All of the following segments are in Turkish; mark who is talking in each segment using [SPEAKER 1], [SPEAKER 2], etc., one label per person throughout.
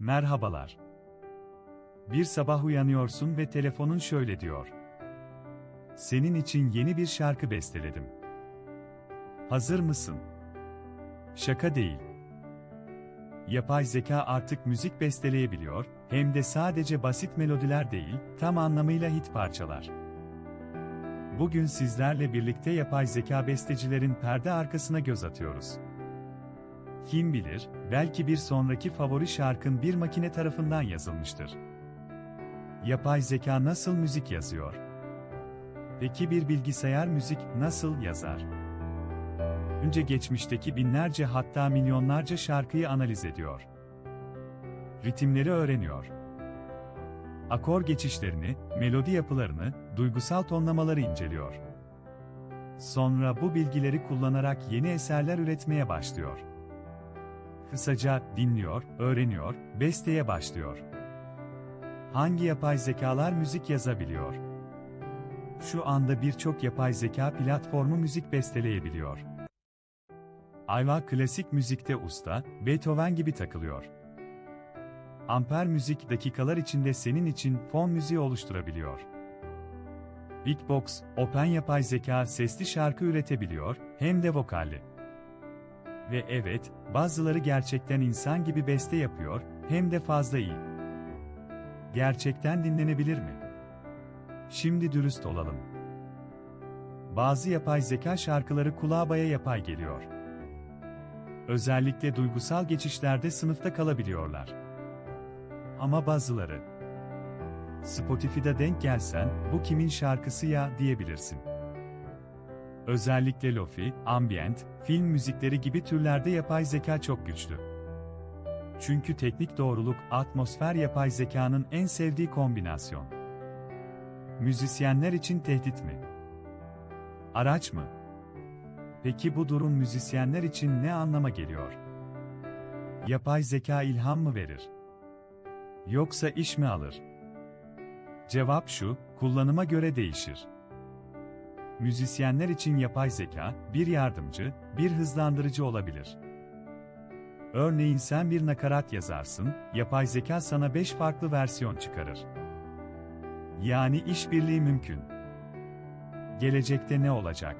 [SPEAKER 1] Merhabalar. Bir sabah uyanıyorsun ve telefonun şöyle diyor. Senin için yeni bir şarkı besteledim. Hazır mısın? Şaka değil. Yapay zeka artık müzik besteleyebiliyor, hem de sadece basit melodiler değil, tam anlamıyla hit parçalar. Bugün sizlerle birlikte yapay zeka bestecilerin perde arkasına göz atıyoruz. Kim bilir, belki bir sonraki favori şarkın bir makine tarafından yazılmıştır. Yapay zeka nasıl müzik yazıyor? Peki bir bilgisayar müzik nasıl yazar? Önce geçmişteki binlerce hatta milyonlarca şarkıyı analiz ediyor. Ritimleri öğreniyor. Akor geçişlerini, melodi yapılarını, duygusal tonlamaları inceliyor. Sonra bu bilgileri kullanarak yeni eserler üretmeye başlıyor. Kısaca dinliyor, öğreniyor, besteye başlıyor. Hangi yapay zekalar müzik yazabiliyor? Şu anda birçok yapay zeka platformu müzik besteleyebiliyor. Ayva klasik müzikte usta, Beethoven gibi takılıyor. Amper müzik dakikalar içinde senin için fon müziği oluşturabiliyor. Big Box, Open yapay zeka sesli şarkı üretebiliyor, hem de vokalli. Ve evet, bazıları gerçekten insan gibi beste yapıyor, hem de fazla iyi. Gerçekten dinlenebilir mi? Şimdi dürüst olalım. Bazı yapay zeka şarkıları kulağa baya yapay geliyor. Özellikle duygusal geçişlerde sınıfta kalabiliyorlar. Ama bazıları Spotify'da denk gelsen, bu kimin şarkısı ya diyebilirsin. Özellikle lofi, ambient, film müzikleri gibi türlerde yapay zeka çok güçlü. Çünkü teknik doğruluk, atmosfer yapay zekanın en sevdiği kombinasyon. Müzisyenler için tehdit mi? Araç mı? Peki bu durum müzisyenler için ne anlama geliyor? Yapay zeka ilham mı verir? Yoksa iş mi alır? Cevap şu, kullanıma göre değişir. Müzisyenler için yapay zeka, bir yardımcı, bir hızlandırıcı olabilir. Örneğin sen bir nakarat yazarsın, yapay zeka sana 5 farklı versiyon çıkarır. Yani işbirliği mümkün. Gelecekte ne olacak?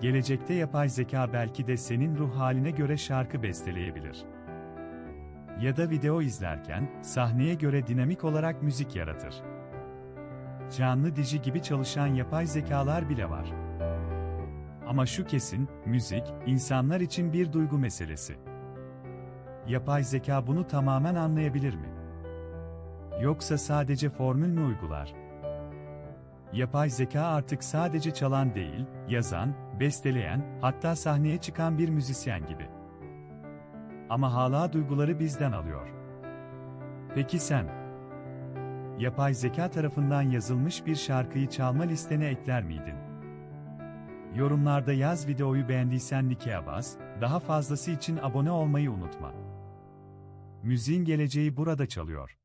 [SPEAKER 1] Gelecekte yapay zeka belki de senin ruh haline göre şarkı besteleyebilir. Ya da video izlerken, sahneye göre dinamik olarak müzik yaratır. Canlı dizi gibi çalışan yapay zekalar bile var. Ama şu kesin, müzik, insanlar için bir duygu meselesi. Yapay zeka bunu tamamen anlayabilir mi? Yoksa sadece formül mü uygular? Yapay zeka artık sadece çalan değil, yazan, besteleyen, hatta sahneye çıkan bir müzisyen gibi. Ama hala duyguları bizden alıyor. Peki sen? Yapay zeka tarafından yazılmış bir şarkıyı çalma listene ekler miydin? Yorumlarda yaz videoyu beğendiysen like'ye bas, daha fazlası için abone olmayı unutma. Müziğin geleceği burada çalıyor.